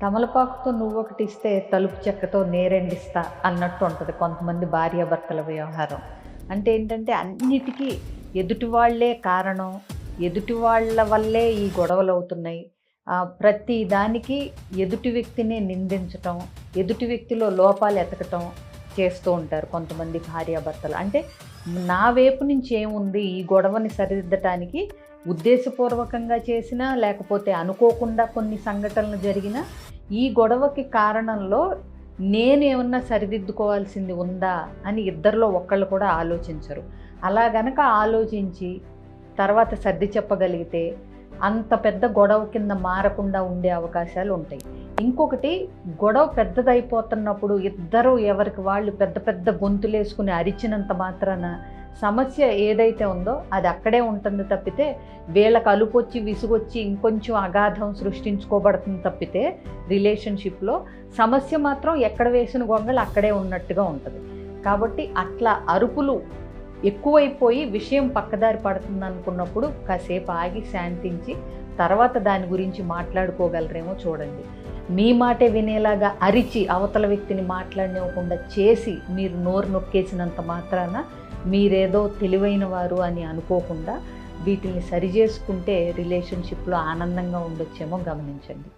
తమలపాకుతో నువ్వు ఒకటి ఇస్తే తలుపు చెక్కతో నేరెండిస్తా అన్నట్టు ఉంటుంది కొంతమంది భార్యాభర్తల వ్యవహారం. అంటే ఏంటంటే అన్నిటికీ ఎదుటి వాళ్ళే కారణం ఎదుటి వాళ్ళ వల్లే ఈ గొడవలు అవుతున్నాయి ప్రతి దానికి ఎదుటి వ్యక్తిని నిందించటం ఎదుటి వ్యక్తిలో లోపాలు ఎతకటం చేస్తూ ఉంటారు కొంతమంది భార్యాభర్తలు. అంటే నా వైపు నుంచి ఏముంది? ఈ గొడవని సరిదిద్దటానికి ఉద్దేశపూర్వకంగా చేసినా లేకపోతే అనుకోకుండా కొన్ని సంఘటనలు జరిగినా ఈ గొడవకి కారణంలో నేను ఏమన్నా సరిదిద్దుకోవాల్సింది ఉందా అని ఇద్దరిలో ఒక్కళ్ళు కూడా ఆలోచించరు. అలా గనక ఆలోచించి తర్వాత సర్ది చెప్పగలిగితే అంత పెద్ద గొడవ కింద మారకుండా ఉండే అవకాశాలు ఉంటాయి. ఇంకొకటి గొడవ పెద్దదైపోతున్నప్పుడు ఇద్దరు ఎవరికి వాళ్ళు పెద్ద పెద్ద గొంతులేసుకుని అరిచినంత మాత్రాన సమస్య ఏదైతే ఉందో అది అక్కడే ఉంటుంది తప్పితే వీళ్ళ కలుపొచ్చి విసుగొచ్చి ఇంకొంచెం అగాధం సృష్టించుకోబడుతుంది తప్పితే రిలేషన్షిప్లో సమస్య మాత్రం ఎక్కడ వేసిన గొంగలు అక్కడే ఉన్నట్టుగా ఉంటుంది. కాబట్టి అట్లా అరుపులు ఎక్కువైపోయి విషయం పక్కదారి పడుతుంది అనుకున్నప్పుడు కాసేపు ఆగి శాంతించి తర్వాత దాని గురించి మాట్లాడుకోగలరేమో చూడండి. మీ మాటే వినేలాగా అరిచి అవతల వ్యక్తిని మాట్లాడనివ్వకుండా చేసి మీరు నోరు నొక్కేసినంత మాత్రాన మీరేదో తెలివైన వారు అని అనుకోకుండా వీటిని సరిచేసుకుంటే రిలేషన్షిప్లో ఆనందంగా ఉండొచ్చేమో గమనించండి.